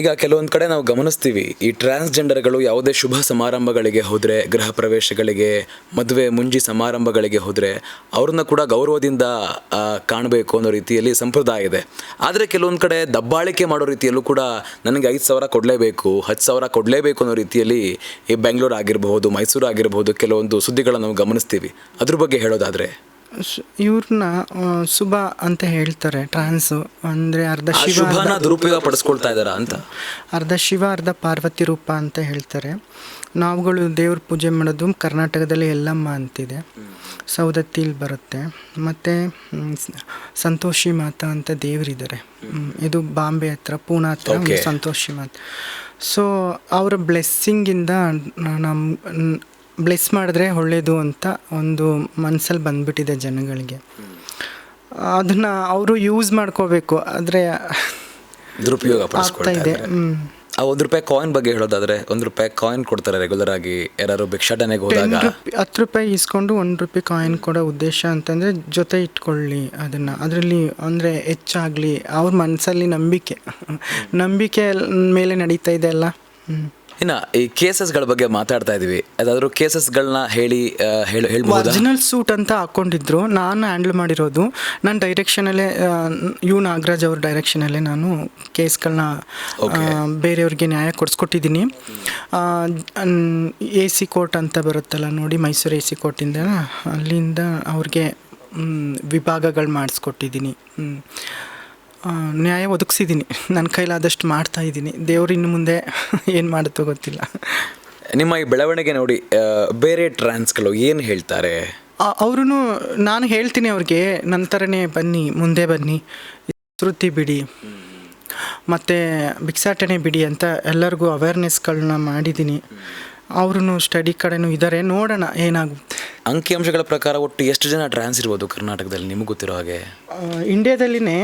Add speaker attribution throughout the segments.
Speaker 1: ಈಗ ಕೆಲವೊಂದು ಕಡೆ ನಾವು ಗಮನಿಸ್ತೀವಿ, ಈ ಟ್ರಾನ್ಸ್ಜೆಂಡರ್ಗಳು ಯಾವುದೇ ಶುಭ ಸಮಾರಂಭಗಳಿಗೆ ಹೋದರೆ, ಗೃಹ ಪ್ರವೇಶಗಳಿಗೆ, ಮದುವೆ ಮುಂಜಿ ಸಮಾರಂಭಗಳಿಗೆ ಹೋದರೆ ಅವ್ರನ್ನ ಕೂಡ ಗೌರವದಿಂದ ಕಾಣಬೇಕು ಅನ್ನೋ ರೀತಿಯಲ್ಲಿ ಸಂಪ್ರದಾಯ ಇದೆ. ಆದರೆ ಕೆಲವೊಂದು ಕಡೆ ದಬ್ಬಾಳಿಕೆ ಮಾಡೋ ರೀತಿಯಲ್ಲೂ ಕೂಡ ನನಗೆ ಐದು ಸಾವಿರ ಕೊಡಲೇಬೇಕು, ಹತ್ತು ಸಾವಿರ ಕೊಡಲೇಬೇಕು ಅನ್ನೋ ರೀತಿಯಲ್ಲಿ ಈ ಬೆಂಗಳೂರು ಆಗಿರಬಹುದು ಮೈಸೂರು ಆಗಿರಬಹುದು ಕೆಲವೊಂದು ಸುದ್ದಿಗಳನ್ನು ನಾವು ಗಮನಿಸ್ತೀವಿ. ಅದ್ರ ಬಗ್ಗೆ ಹೇಳೋದಾದರೆ
Speaker 2: ಇವ್ರನ್ನ ಶುಭ ಅಂತ ಹೇಳ್ತಾರೆ ಟ್ರಾನ್ಸ್ ಅಂದರೆ ಅರ್ಧ ಶಿವ
Speaker 1: ದುರುಪಯೋಗ ಪಡಿಸ್ಕೊಳ್ತಾ ಇದ್ದಾರಾ ಅಂತ?
Speaker 2: ಅರ್ಧ ಶಿವ ಅರ್ಧ ಪಾರ್ವತಿ ರೂಪ ಅಂತ ಹೇಳ್ತಾರೆ. ನಾವುಗಳು ದೇವ್ರ ಪೂಜೆ ಮಾಡೋದು ಕರ್ನಾಟಕದಲ್ಲಿ ಎಲ್ಲಮ್ಮ ಅಂತಿದೆ. ಸೌದತ್ತಿಲಿ ಬರುತ್ತೆ. ಮತ್ತು ಸಂತೋಷಿ ಮಾತಾ ಅಂತ ದೇವರಿದ್ದಾರೆ. ಇದು ಬಾಂಬೆ ಹತ್ರ ಪೂನಾ ಹತ್ರ ಸಂತೋಷಿ ಮಾತಾ. ಸೊ ಅವರ ಬ್ಲೆಸ್ಸಿಂಗಿಂದ ನಮ್ಮ ಬ್ಲೆಸ್ ಮಾಡಿದ್ರೆ ಒಳ್ಳೆಯದು ಅಂತ ಒಂದು ಮನಸ್ಸಲ್ಲಿ ಬಂದ್ಬಿಟ್ಟಿದೆ ಜನಗಳಿಗೆ. ಅದನ್ನು ಅವರು ಯೂಸ್ ಮಾಡ್ಕೋಬೇಕು. ಆದರೆ
Speaker 1: ದುರುಪಯೋಗ ಪಡಿಸ್ಕೊಳ್ತಾ
Speaker 2: ಇದೆ.
Speaker 1: ಆ ಒಂದು ರೂಪಾಯಿ ಕಾಯಿನ್ ಬಗ್ಗೆ ಹೇಳೋದಾದ್ರೆ ಒಂದು ರೂಪಾಯಿ ಕಾಯಿನ್ ಕೊಡ್ತಾರೆ ರೆಗ್ಯುಲರ್ ಆಗಿ. ಯಾರು ಭಿಕ್ಷಾಟನೆಗೆ ಹೋದಾಗ.
Speaker 2: ಹತ್ತು ರೂಪಾಯಿ ಇಸ್ಕೊಂಡು ಒಂದು ರೂಪಾಯಿ ಕಾಯಿನ್ ಕೊಡೋ ಉದ್ದೇಶ ಅಂತಂದರೆ ಜೊತೆ ಇಟ್ಕೊಳ್ಳಿ ಅದನ್ನು. ಅದರಲ್ಲಿ ಅಂದರೆ ಹೆಚ್ಚಾಗಲಿ ಅವ್ರ ಮನಸ್ಸಲ್ಲಿ ನಂಬಿಕೆ. ನಂಬಿಕೆ ಮೇಲೆ ನಡೀತಾ ಇದೆ ಅಲ್ಲ. ಹ್ಮ್.
Speaker 1: ಇನ್ನ ಈ ಕೇಸಸ್ಗಳ ಬಗ್ಗೆ ಮಾತಾಡ್ತಾ ಇದೀವಿ. ಅದಾದ್ರೂ ಕೇಸಸ್ಗಳನ್ನ ಹೇಳಿ ಹೇಳಿ ಹೇಳ್ಬೋದು
Speaker 2: ಒರಿಜಿನಲ್ ಸೂಟ್ ಅಂತ ಹಾಕ್ಕೊಂಡಿದ್ರು ನಾನು ಹ್ಯಾಂಡಲ್ ಮಾಡಿರೋದು. ನಾನು ಡೈರೆಕ್ಷನಲ್ಲೇ ಯು ನಾಗರಾಜ್ ಅವ್ರ ಡೈರೆಕ್ಷನಲ್ಲೇ ನಾನು ಕೇಸ್ಗಳನ್ನ ಬೇರೆಯವ್ರಿಗೆ ನ್ಯಾಯ ಕೊಡಿಸ್ಕೊಟ್ಟಿದ್ದೀನಿ. ಎ ಸಿ ಕೋರ್ಟ್ ಅಂತ ಬರುತ್ತಲ್ಲ ನೋಡಿ ಮೈಸೂರು ಎ ಸಿ ಕೋರ್ಟಿಂದ ಅಲ್ಲಿಂದ ಅವ್ರಿಗೆ ವಿಭಾಗಗಳು ಮಾಡಿಸ್ಕೊಟ್ಟಿದ್ದೀನಿ. ನ್ಯಾಯ ಒದಗಿಸಿದ್ದೀನಿ. ನನ್ನ ಕೈಲಾದಷ್ಟು ಮಾಡ್ತಾ ಇದ್ದೀನಿ. ದೇವ್ರು ಇನ್ನು ಮುಂದೆ ಏನು ಮಾಡುತ್ತೋ ಗೊತ್ತಿಲ್ಲ.
Speaker 1: ನಿಮ್ಮ ಈ ಬೆಳವಣಿಗೆ ನೋಡಿ ಬೇರೆ ಟ್ರಾನ್ಸ್ಗಳು ಏನು ಹೇಳ್ತಾರೆ?
Speaker 2: ಅವರು ನಾನು ಹೇಳ್ತೀನಿ ಅವ್ರಿಗೆ ನಂತರನೇ ಬನ್ನಿ ಮುಂದೆ ಬನ್ನಿ ಶ್ರುತಿ ಬಿಡಿ ಮತ್ತು ಭಿಕ್ಷಾಟನೆ ಬಿಡಿ ಅಂತ ಎಲ್ಲರಿಗೂ ಅವೇರ್ನೆಸ್ಗಳನ್ನ ಮಾಡಿದ್ದೀನಿ. ಅವರು ಸ್ಟಡಿ ಕಡೆನೂ ಇದ್ದಾರೆ ನೋಡೋಣ ಏನಾಗುತ್ತೆ.
Speaker 1: ಅಂಕಿಅಂಶಗಳ ಪ್ರಕಾರ ಒಟ್ಟು ಎಷ್ಟು ಜನ ಟ್ರಾನ್ಸ್ ಇರ್ಬೋದು ಕರ್ನಾಟಕದಲ್ಲಿ ನಿಮಗೆ ಗೊತ್ತಿರೋ ಹಾಗೆ?
Speaker 2: ಇಂಡಿಯಾದಲ್ಲಿನೇ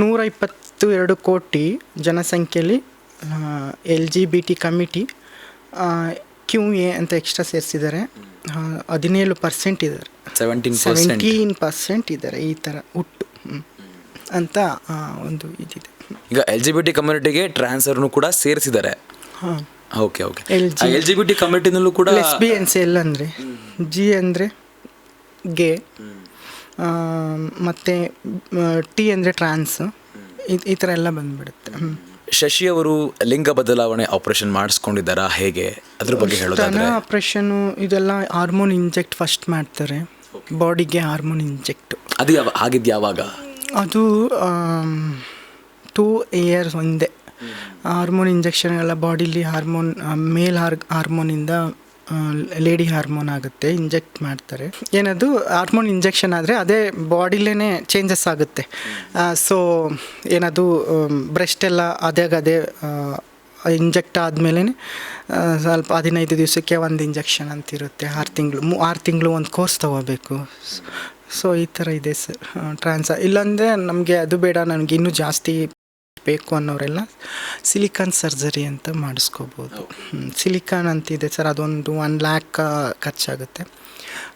Speaker 2: ನೂರ ಇಪ್ಪತ್ತು ಎರಡು ಕೋಟಿ ಜನಸಂಖ್ಯೆಯಲ್ಲಿ L G B T committee Q A ಅಂತ ಎಕ್ಸ್ಟ್ರಾ ಸೇರಿಸಿದ್ದಾರೆ. ಹದಿನೇಳು ಪರ್ಸೆಂಟ್ ಇದ್ದಾರೆ.
Speaker 1: ಸೆವೆಂಟೀನ್ ಪರ್ಸೆಂಟ್
Speaker 2: ಸೆವೆಂಟೀನ್ ಪರ್ಸೆಂಟ್ ಇದ್ದಾರೆ ಈ ಥರ ಹುಟ್ಟು. ಅಂತ ಒಂದು ಇದಿದೆ.
Speaker 1: ಈಗ ಎಲ್ ಜಿ ಬಿ ಟಿ ಕಮ್ಯುನಿಟಿಗೆ ಟ್ರಾನ್ಸ್ಫರ್ನು ಕೂಡ ಸೇರಿಸಿದ್ದಾರೆ.
Speaker 2: ಹಾಂ.
Speaker 1: Okay okay. L G B T ಕಮ್ಯುನಿಟಿನಲ್ಲೂ ಕೂಡ
Speaker 2: ಲೆಸ್ಬಿಯನ್ಸ್ ಎಲ್ಲ ಅಂದರೆ ಜಿ ಅಂದರೆ ಗೆ. ಮತ್ತು ಟಿ ಅಂದರೆ ಟ್ರಾನ್ಸ್. ಈ ಥರ ಎಲ್ಲ ಬಂದ್ಬಿಡುತ್ತೆ.
Speaker 1: ಶಶಿ ಅವರು ಲಿಂಗ ಬದಲಾವಣೆ ಆಪರೇಷನ್ ಮಾಡಿಸ್ಕೊಂಡಿದ್ದಾರಾ? ಹೇಗೆ? ಅದ್ರ ಬಗ್ಗೆ
Speaker 2: ಹೇಳೋದು
Speaker 1: ಹೇಳೋದಾದ್ರೆ
Speaker 2: ಆಪರೇಷನ್ ಇದೆಲ್ಲ ಹಾರ್ಮೋನ್ ಇಂಜೆಕ್ಟ್ ಫಸ್ಟ್ ಮಾಡ್ತಾರೆ. ಬಾಡಿಗೆ ಹಾರ್ಮೋನ್ ಇಂಜೆಕ್ಟ್.
Speaker 1: ಅದು ಯಾವ ಆಗಿದ್ದು ಯಾವಾಗ
Speaker 2: ಅದು ಟೂ ಇಯರ್ಸ್ ಒಂದೇ. ಹಾರ್ಮೋನ್ ಇಂಜೆಕ್ಷನ್ ಎಲ್ಲ ಬಾಡಿಲಿ ಹಾರ್ಮೋನ್ ಮೇಲ್ ಹಾರ್ ಹಾರ್ಮೋನಿಂದ ಲೇಡಿ ಹಾರ್ಮೋನ್ ಆಗುತ್ತೆ, ಇಂಜೆಕ್ಟ್ ಮಾಡ್ತಾರೆ. ಏನದು, ಹಾರ್ಮೋನ್ ಇಂಜೆಕ್ಷನ್ ಆದರೆ ಅದೇ ಬಾಡಿಲೇ ಚೇಂಜಸ್ ಆಗುತ್ತೆ. ಸೊ ಏನದು ಬ್ರೆಸ್ಟ್ ಎಲ್ಲ ಅದೇ ಅದೇ ಇಂಜೆಕ್ಟ್ ಆದಮೇಲೆ ಸ್ವಲ್ಪ ಹದಿನೈದು ದಿವಸಕ್ಕೆ ಒಂದು ಇಂಜೆಕ್ಷನ್ ಅಂತ ಇರುತ್ತೆ ಆರು ತಿಂಗಳು, ಮೂ, ಆರು ತಿಂಗಳು ಒಂದು ಕೋರ್ಸ್ ತೊಗೋಬೇಕು. ಸೊ ಈ ಥರ ಇದೆ ಸರ್ ಟ್ರಾನ್ಸ ಇಲ್ಲಾಂದರೆ ನಮಗೆ ಅದು ಬೇಡ, ನನಗೆ ಇನ್ನೂ ಜಾಸ್ತಿ ಬೇಕು ಅನ್ನೋರೆಲ್ಲ ಸಿಲಿಕಾನ್ ಸರ್ಜರಿ ಅಂತ ಮಾಡಿಸ್ಕೋಬೋದು. ಸಿಲಿಕಾನ್ ಅಂತಿದೆ ಸರ್ ಅದೊಂದು ಒನ್ ಲ್ಯಾಕ್ ಖರ್ಚಾಗುತ್ತೆ.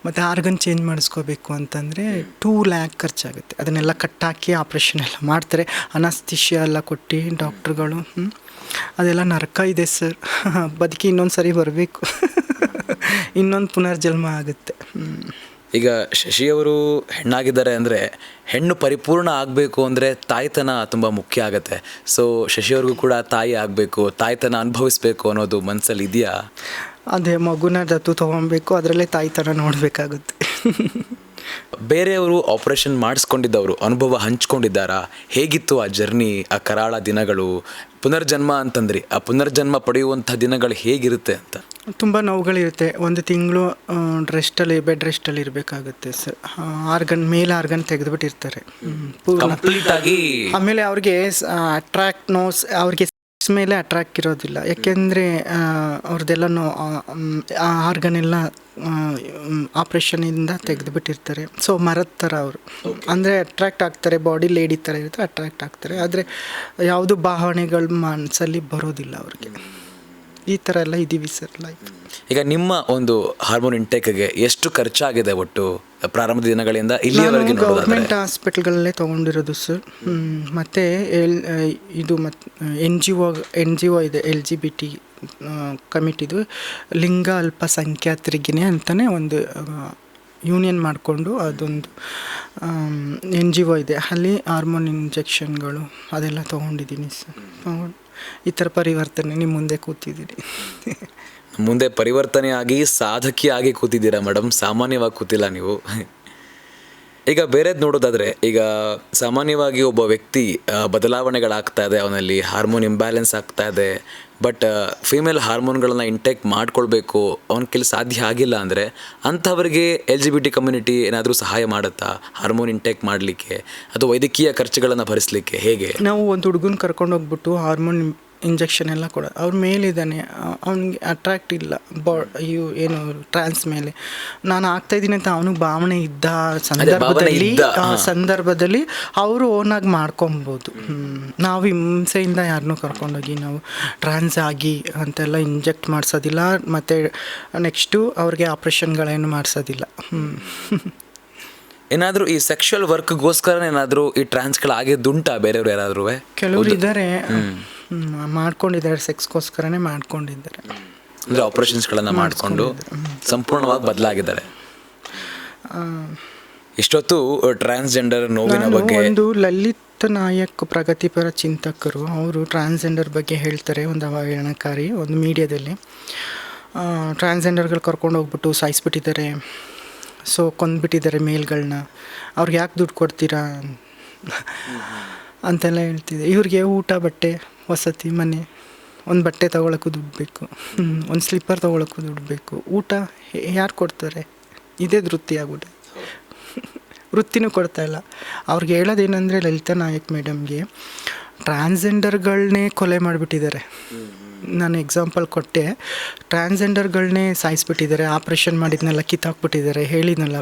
Speaker 2: ಮತ್ತು ಆರ್ಗನ್ ಚೇಂಜ್ ಮಾಡಿಸ್ಕೋಬೇಕು ಅಂತಂದರೆ ಟೂ ಲ್ಯಾಕ್ ಖರ್ಚಾಗುತ್ತೆ. ಅದನ್ನೆಲ್ಲ ಕಟ್ಟಾಕಿ ಆಪ್ರೇಷನ್ ಎಲ್ಲ ಮಾಡ್ತಾರೆ. ಅನಸ್ತಿಷ್ಯ ಎಲ್ಲ ಕೊಟ್ಟು ಡಾಕ್ಟ್ರುಗಳು ಅದೆಲ್ಲ ನರಕ ಇದೆ ಸರ್. ಬದುಕಿ ಇನ್ನೊಂದು ಸರಿ ಬರಬೇಕು. ಇನ್ನೊಂದು ಪುನರ್ಜನ್ಮ ಆಗುತ್ತೆ.
Speaker 1: ಈಗ ಶಶಿಯವರು ಹೆಣ್ಣಾಗಿದ್ದಾರೆ ಅಂದರೆ ಹೆಣ್ಣು ಪರಿಪೂರ್ಣ ಆಗಬೇಕು ಅಂದರೆ ತಾಯ್ತನ ತುಂಬ ಮುಖ್ಯ ಆಗುತ್ತೆ. ಸೊ ಶಶಿಯವ್ರಿಗೂ ಕೂಡ ತಾಯಿ ಆಗಬೇಕು, ತಾಯ್ತನ ಅನುಭವಿಸ್ಬೇಕು ಅನ್ನೋದು ಮನಸ್ಸಲ್ಲಿ ಇದೆಯಾ?
Speaker 2: ಅದೇ ಮಗುನ ದತ್ತು ತೊಗೊಬೇಕು, ಅದರಲ್ಲೇ ತಾಯ್ತನ ನೋಡಬೇಕಾಗುತ್ತೆ.
Speaker 1: ಬೇರೆಯವರು ಆಪರೇಷನ್ ಮಾಡಿಸ್ಕೊಂಡಿದ್ದವರು ಅನುಭವ ಹಂಚ್ಕೊಂಡಿದ್ದಾರಾ? ಹೇಗಿತ್ತು ಆ ಜರ್ನಿ ಆ ಕರಾಳ ದಿನಗಳು? ಪುನರ್ಜನ್ಮ ಅಂತಂದ್ರಿ ಆ ಪುನರ್ಜನ್ಮ ಪಡೆಯುವಂಥ ದಿನಗಳು ಹೇಗಿರುತ್ತೆ ಅಂತ?
Speaker 2: ತುಂಬ ನೋವುಗಳಿರುತ್ತೆ. ಒಂದು ತಿಂಗಳು ರೆಸ್ಟಲ್ಲಿ ಬೆಡ್ ರೆಸ್ಟಲ್ಲಿ ಇರಬೇಕಾಗುತ್ತೆ ಸರ್ ಆರ್ಗನ್ ಮೇಲೆ ಆರ್ಗನ್ ತೆಗೆದುಬಿಟ್ಟಿರ್ತಾರೆ. ಆಮೇಲೆ ಅವ್ರಿಗೆ ಅಟ್ರಾಕ್ಟ್ ನೋಸ್ ಅವ್ರಿಗೆ sex ಮೇಲೆ ಅಟ್ರಾಕ್ಟ್ ಇರೋದಿಲ್ಲ. ಯಾಕೆಂದರೆ ಅವ್ರದ್ದೆಲ್ಲನೂ ಆರ್ಗನ್ ಎಲ್ಲ ಆಪ್ರೇಷನಿಂದ ತೆಗೆದುಬಿಟ್ಟಿರ್ತಾರೆ. ಸೊ ಮರದ ಥರ ಅವರು. ಅಂದರೆ ಅಟ್ರ್ಯಾಕ್ಟ್ ಆಗ್ತಾರೆ ಬಾಡಿ ಲೇಡಿ ಥರ ಇರುತ್ತೆ ಅಟ್ರ್ಯಾಕ್ಟ್ ಆಗ್ತಾರೆ. ಆದರೆ ಯಾವುದು ಭಾವನೆಗಳು ಮನಸ್ಸಲ್ಲಿ ಬರೋದಿಲ್ಲ ಅವ್ರಿಗೆ. ಈ ಥರ ಎಲ್ಲ ಇದ್ದೀವಿ ಸರ್ ಲೈಫ್
Speaker 1: ಈಗ ನಿಮ್ಮ ಒಂದು ಹಾರ್ಮೋನ್ ಇಂಟೇಕ್ಗೆ ಎಷ್ಟು ಖರ್ಚಾಗಿದೆ ಒಟ್ಟು ಪ್ರಾರಂಭದ ದಿನಗಳಿಂದ ಇಲ್ಲಿಯವರೆಗೆ
Speaker 2: ಗೌರ್ಮೆಂಟ್ ಹಾಸ್ಪಿಟ್ಲ್ಗಳಲ್ಲೇ ತೊಗೊಂಡಿರೋದು ಸರ್. ಮತ್ತು ಎಲ್ ಇದು ಮತ್ತು N G O N G O ಇದೆ ಎಲ್ ಜಿ ಬಿ ಟಿ ಕಮಿಟಿದು ಲಿಂಗ ಅಲ್ಪಸಂಖ್ಯಾತರಿಗಿನೇ ಅಂತಲೇ ಒಂದು ಯೂನಿಯನ್ ಮಾಡಿಕೊಂಡು ಅದೊಂದು ಎನ್ ಜಿ ಒ ಇದೆ. ಅಲ್ಲಿ ಹಾರ್ಮೋನ್ ಇಂಜೆಕ್ಷನ್ಗಳು ಅದೆಲ್ಲ ತೊಗೊಂಡಿದ್ದೀನಿ ಸರ್. ತೊಗೊಂಡು ಈ ಥರ ಪರಿವರ್ತನೆ ನಿಮ್ಮ ಮುಂದೆ ಕೂತಿದ್ದೀನಿ
Speaker 1: ಮುಂದೆ ಪರಿವರ್ತನೆ ಆಗಿ ಸಾಧಕಿಯಾಗಿ ಕೂತಿದ್ದೀರಾ ಮೇಡಮ್? ಸಾಮಾನ್ಯವಾಗಿ ಕೂತಿಲ್ಲ ನೀವು. ಈಗ ಬೇರೆದು ನೋಡೋದಾದ್ರೆ, ಈಗ ಸಾಮಾನ್ಯವಾಗಿ ಒಬ್ಬ ವ್ಯಕ್ತಿ ಬದಲಾವಣೆಗಳಾಗ್ತಾ ಇದೆ, ಅವನಲ್ಲಿ ಹಾರ್ಮೋನ್ ಇಂಬ್ಯಾಲೆನ್ಸ್ ಆಗ್ತಾ ಇದೆ ಬಟ್ ಫೀಮೇಲ್ ಹಾರ್ಮೋನ್ಗಳನ್ನು ಇಂಟೇಕ್ ಮಾಡ್ಕೊಳ್ಬೇಕು, ಅವನ ಕೆಲಸ ಸಾಧ್ಯ ಆಗಿಲ್ಲ ಅಂದರೆ ಅಂಥವ್ರಿಗೆ L G B T community ಏನಾದರೂ ಸಹಾಯ ಮಾಡುತ್ತಾ? ಹಾರ್ಮೋನ್ ಇಂಟೇಕ್ ಮಾಡಲಿಕ್ಕೆ ಅಥವಾ ವೈದ್ಯಕೀಯ ಖರ್ಚುಗಳನ್ನು ಭರಿಸಲಿಕ್ಕೆ ಹೇಗೆ?
Speaker 2: ನಾವು ಒಂದು ಹುಡುಗನ ಕರ್ಕೊಂಡು ಹೋಗ್ಬಿಟ್ಟು ಹಾರ್ಮೋನ್ ಇಂಜೆಕ್ಷನ್ ಎಲ್ಲ ಕೊಡ ಅವ್ರ ಮೇಲಿದ್ದಾನೆ ಅವ್ನಿಗೆ ಅಟ್ರಾಕ್ಟ್ ಇಲ್ಲ. ಬಾ ಇವು ಏನು ಟ್ರಾನ್ಸ್ ಮೇಲೆ. ನಾನು ಆಗ್ತಾ ಇದ್ದೀನಿ ಅಂತ ಅವನಿಗೆ ಭಾವನೆ ಇದ್ದ ಸಂದರ್ಭದಲ್ಲಿ ಆ ಸಂದರ್ಭದಲ್ಲಿ ಅವರು ಓನಾಗಿ ಮಾಡ್ಕೊಬೋದು. ಹ್ಞೂ ನಾವು ಹಿಂಸೆಯಿಂದ ಯಾರನ್ನೂ ಕರ್ಕೊಂಡೋಗಿ ನಾವು ಟ್ರಾನ್ಸ್ ಆಗಿ ಅಂತೆಲ್ಲ ಇಂಜೆಕ್ಟ್ ಮಾಡಿಸೋದಿಲ್ಲ. ಮತ್ತು ನೆಕ್ಸ್ಟು ಅವ್ರಿಗೆ ಆಪ್ರೇಷನ್ಗಳೇನು ಮಾಡಿಸೋದಿಲ್ಲ. ಹ್ಞೂ
Speaker 1: ಏನಾದರೂ ಈ ಸೆಕ್ಷುವಲ್ ವರ್ಕ್ಗೋಸ್ಕರ ಏನಾದರೂ ಈ ಟ್ರಾನ್ಸ್ಗಳಾಗಿದ್ದುಂಟಾ ಬೇರೆಯವ್ರು ಯಾರಾದರೂ
Speaker 2: ಕೆಲವರು ಇದ್ದಾರೆ ಮಾಡ್ಕೊಂಡಿದ್ದಾರೆ ಸೆಕ್ಸ್ಗೋಸ್ಕರನೇ ಮಾಡ್ಕೊಂಡಿದ್ದಾರೆ.
Speaker 1: ಅಂದರೆ ಆಪ್ರೇಷನ್ಸ್ಗಳನ್ನು ಮಾಡಿಕೊಂಡು ಸಂಪೂರ್ಣವಾಗಿ ಬದಲಾಗಿದ್ದಾರೆ. ಇಷ್ಟೊತ್ತು ಟ್ರಾನ್ಸ್ಜೆಂಡರ್ ನೋವಿನ ಬಗ್ಗೆ
Speaker 2: ಒಂದು ಲಲಿತ್ ನಾಯಕ್ ಪ್ರಗತಿಪರ ಚಿಂತಕರು. ಅವರು ಟ್ರಾನ್ಸ್ಜೆಂಡರ್ ಬಗ್ಗೆ ಹೇಳ್ತಾರೆ ಒಂದು ಅವಹೇಳನಕಾರಿ ಒಂದು ಮೀಡಿಯಾದಲ್ಲಿ. ಟ್ರಾನ್ಸ್ಜೆಂಡರ್ಗಳು ಕರ್ಕೊಂಡು ಹೋಗ್ಬಿಟ್ಟು ಸಾಯಿಸ್ಬಿಟ್ಟಿದ್ದಾರೆ. ಸೊ ಕೊಂದ್ಬಿಟ್ಟಿದ್ದಾರೆ ಮೇಲ್ಗಳನ್ನ ಅವ್ರಿಗೆ ಯಾಕೆ ದುಡ್ಡು ಕೊಡ್ತೀರಾ? ಅಂತೆಲ್ಲ ಹೇಳ್ತಿದ್ದೆ ಇವ್ರಿಗೆ ಊಟ, ಬಟ್ಟೆ, ವಸತಿ, ಮನೆ, ಒಂದು ಬಟ್ಟೆ ತೊಗೊಳಕ್ಕೂ ದುಡ್ಡು ಬೇಕು. ಒಂದು ಸ್ಲಿಪ್ಪರ್ ತೊಗೊಳಕ್ಕೂ ದುಡ್ಡು ಬೇಕು. ಊಟ ಯಾರು ಕೊಡ್ತಾರೆ? ಇದೇ ವೃತ್ತಿ ಆಗ್ಬಿಟ್ಟು ವೃತ್ತಿನೂ ಕೊಡ್ತಾ ಇಲ್ಲ. ಅವ್ರಿಗೆ ಹೇಳೋದೇನೆಂದರೆ ಲಲಿತಾ ನಾಯಕ್ ಮೇಡಮ್ಗೆ ಟ್ರಾನ್ಸ್ಜೆಂಡರ್ಗಳನ್ನೇ ಕೊಲೆ ಮಾಡಿಬಿಟ್ಟಿದ್ದಾರೆ. ನಾನು ಎಕ್ಸಾಂಪಲ್ ಕೊಟ್ಟೆ. ಟ್ರಾನ್ಸ್ಜೆಂಡರ್ಗಳನ್ನೇ ಸಾಯಿಸ್ಬಿಟ್ಟಿದ್ದಾರೆ ಆಪ್ರೇಷನ್ ಮಾಡಿದ್ನೆಲ್ಲ ಕಿತ್ತಾಕ್ಬಿಟ್ಟಿದ್ದಾರೆ, ಹೇಳಿದ್ನಲ್ಲ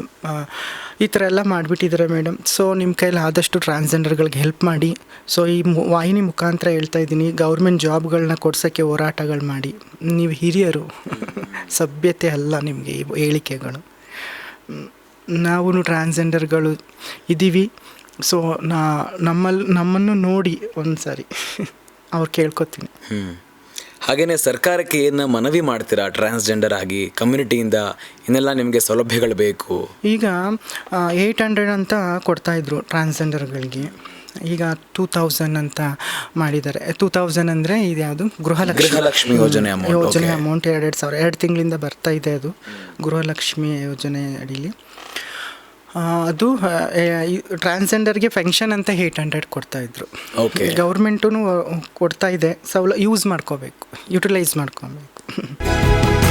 Speaker 2: ಈ ಥರ ಎಲ್ಲ ಮಾಡಿಬಿಟ್ಟಿದ್ದಾರೆ ಮೇಡಮ್ ಸೊ ನಿಮ್ಮ ಕೈಲಿ ಆದಷ್ಟು ಟ್ರಾನ್ಸ್ಜೆಂಡರ್ಗಳಿಗೆ ಹೆಲ್ಪ್ ಮಾಡಿ. ಸೊ ಈ ವಾಹಿನಿ ಮುಖಾಂತರ ಹೇಳ್ತಾ ಇದ್ದೀನಿ ಗೌರ್ಮೆಂಟ್ ಜಾಬ್ಗಳನ್ನ ಕೊಡ್ಸೋಕ್ಕೆ ಹೋರಾಟಗಳು ಮಾಡಿ. ನೀವು ಹಿರಿಯರು, ಸಭ್ಯತೆ ಅಲ್ಲ ನಿಮಗೆ ಈ ಹೇಳಿಕೆಗಳು. ನಾವು ಟ್ರಾನ್ಸ್ಜೆಂಡರ್ಗಳು ಇದ್ದೀವಿ ಸೊ ನಾ ನಮ್ಮಲ್ಲಿ ನಮ್ಮನ್ನು ನೋಡಿ ಒಂದು ಸಾರಿ ಅವ್ರು ಕೇಳ್ಕೊತೀನಿ.
Speaker 1: ಹಾಗೇನೆ ಸರ್ಕಾರಕ್ಕೆ ಏನು ಮನವಿ ಮಾಡ್ತೀರಾ? ಟ್ರಾನ್ಸ್ಜೆಂಡರ್ ಆಗಿ ಕಮ್ಯುನಿಟಿಯಿಂದ ಇನ್ನೆಲ್ಲ ನಿಮಗೆ ಸೌಲಭ್ಯಗಳು ಬೇಕು?
Speaker 2: ಈಗ ಏಯ್ಟ್ ಹಂಡ್ರೆಡ್ ಅಂತ ಕೊಡ್ತಾಯಿದ್ರು ಟ್ರಾನ್ಸ್ಜೆಂಡರ್ಗಳಿಗೆ ಈಗ ಟೂ ತೌಸಂಡ್ ಅಂತ ಮಾಡಿದ್ದಾರೆ. ಟೂ ತೌಸಂಡ್ ಅಂದರೆ ಇದ್ಯಾವುದು ಗೃಹಲಕ್ಷ್ಮಿ.
Speaker 1: ಗೃಹಲಕ್ಷ್ಮಿ ಯೋಜನೆ
Speaker 2: ಯೋಜನೆ. ಅಮೌಂಟ್ ಎರಡೆರಡು ಸಾವಿರ. ಎರಡು ತಿಂಗಳಿಂದ ಬರ್ತಾ ಇದೆ ಅದು ಗೃಹಲಕ್ಷ್ಮಿ ಯೋಜನೆ ಅಡಿಲಿ. ಅದು ಟ್ರಾನ್ಸ್ಜೆಂಡರ್ಗೆ ಫೆನ್ಷನ್ ಅಂತ ಏಯ್ಟ್ ಹಂಡ್ರೆಡ್ ಕೊಡ್ತಾಯಿದ್ರು
Speaker 1: ಓಕೆ
Speaker 2: ಗೌರ್ಮೆಂಟು ಕೊಡ್ತಾ ಇದೆ. ಸೌಲ ಯೂಸ್ ಮಾಡ್ಕೋಬೇಕು. ಯುಟಿಲೈಸ್ ಮಾಡ್ಕೋಬೇಕು.